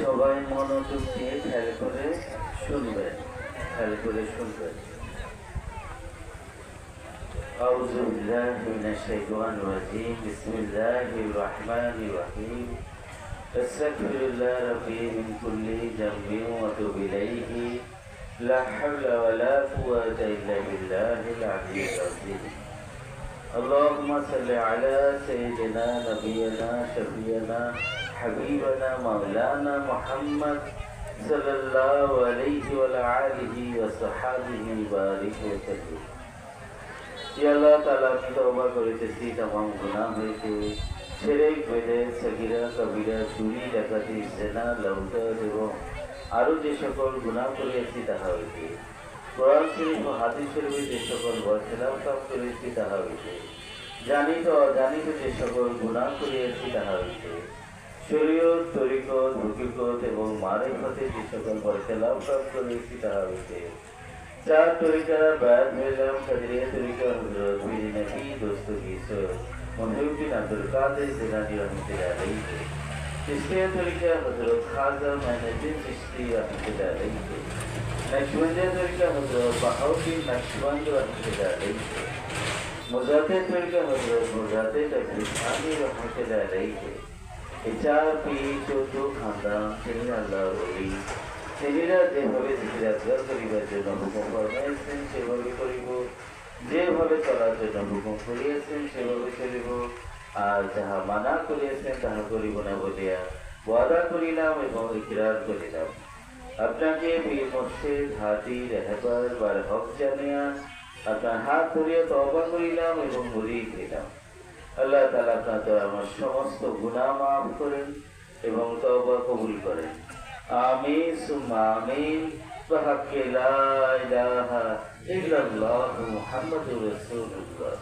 সবাই মনোযোগ দিয়ে খেয়াল করে শুনবে খেয়াল করে শুনবে। أعوذ بالله من الشيطان الرجيم بسم الله الرحمن الرحيم أستغفر الله ربي من كل ذنب وأتوب إليه لا حول ولا قوة إلا بالله العلي العظيم اللهم صل على سيدنا نبينا شفيعنا حبيبنا مولانا محمد صلى الله عليه وعلى آله وصحبه وبارك وسلم ইয়া আল্লাহ তাআলা আমি তওবা করিতেছি তামাম গুনাহ হইতে ছেড়ে বেদে সগিরা কবিরা চুরি ডাকাতি জেনা লৌট এবং আরও যে সকল গুনাহ করিয়াছি তাহা হইতে কোরআন শরীফ ও হাদিস শরীফে যে সকল বরখেলাপ কাম করিয়াছি তাহা হইতে জানিত অজানিত যে সকল গুনাহ করিয়াছি তাহা হইতে শরীয়ত তরিকত হকিকত এবং মারেফতে যে সকল বরখেলাপ কাম করিয়াছি তাহা হইতে चार तरीका बाद में हम कदरिया तरीका हजरत मेरी नबी दोस्तों की सो मुहिउद्दीन अब्दुल कादिर जिलानी रहमतुल्लाह अलैहि थे इसके तरीका हजरत खाजा मैनुद्दीन चिश्ती रहमतुल्लाह अलैहि थे नक्शबंदिया तरीका हजरत बहाउद्दीन नक्शबंद रहमतुल्लाह अलैहि थे मुजाते तरीका हजरत मुजाते तकलीफ खानी रहमतुल्लाह अलैहि थे এই যেভাবে চলার জন্য হুকুম করিয়াছেন সেভাবে চলিব আর যাহা মানা করিয়াছেন তাহা করিব না বলিয়া ওয়াদা করিলাম এবং ইকরার করিলাম আপনাকে পীর মসজিদ হাতি রেহাবার বার হক জানিয়া আপনার হাত ধরিয়া তবা করিলাম এবং মুড়ি দিলাম আল্লাহ তালা আপনার তো আমার সমস্ত গুণা মাফ করেন এবং তবা কবুল করেন আমিন সুম্মা আমিন بحق لا إله إلا الله محمد رسول الله